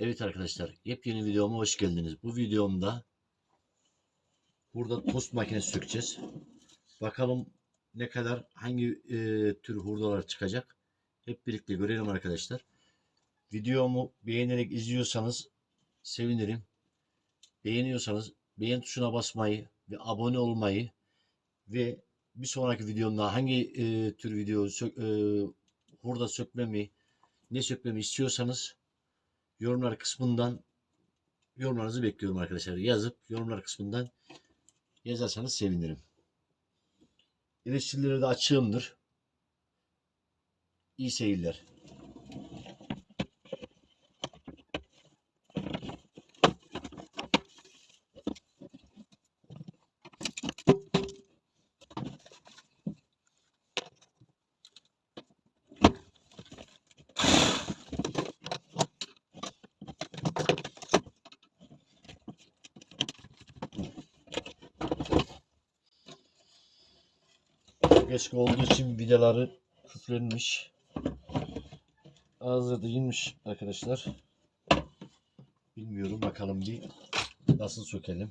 Evet arkadaşlar, yepyeni videoma hoş geldiniz. Bu videomda burada tost makinesi sökeceğiz. Bakalım ne kadar hangi e, tür hurdalar çıkacak. Hep birlikte görelim arkadaşlar. Videomu beğenerek izliyorsanız sevinirim. Beğeniyorsanız beğen tuşuna basmayı ve abone olmayı ve bir sonraki videomda hangi e, tür video sök, e, hurda sökmemi ne sökmemi istiyorsanız yorumlar kısmından yorumlarınızı bekliyorum arkadaşlar. Yazıp yorumlar kısmından yazarsanız sevinirim. İletişimleri de açığımdır. İyi seyirler. Geç olduğu için vidaları küflenmiş. Ağzı da inmiş arkadaşlar. Bilmiyorum bakalım bir nasıl sökelim.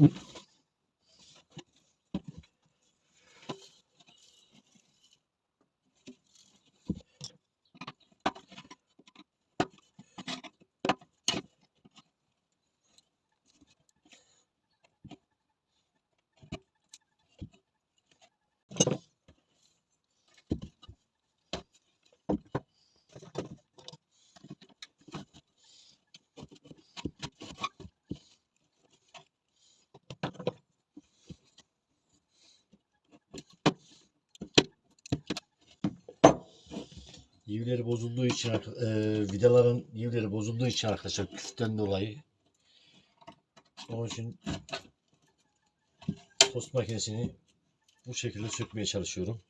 Mm-hmm. Yivleri bozulduğu için e, vidaların yivleri bozulduğu için arkadaşlar küften dolayı onun için tost makinesini bu şekilde sökmeye çalışıyorum.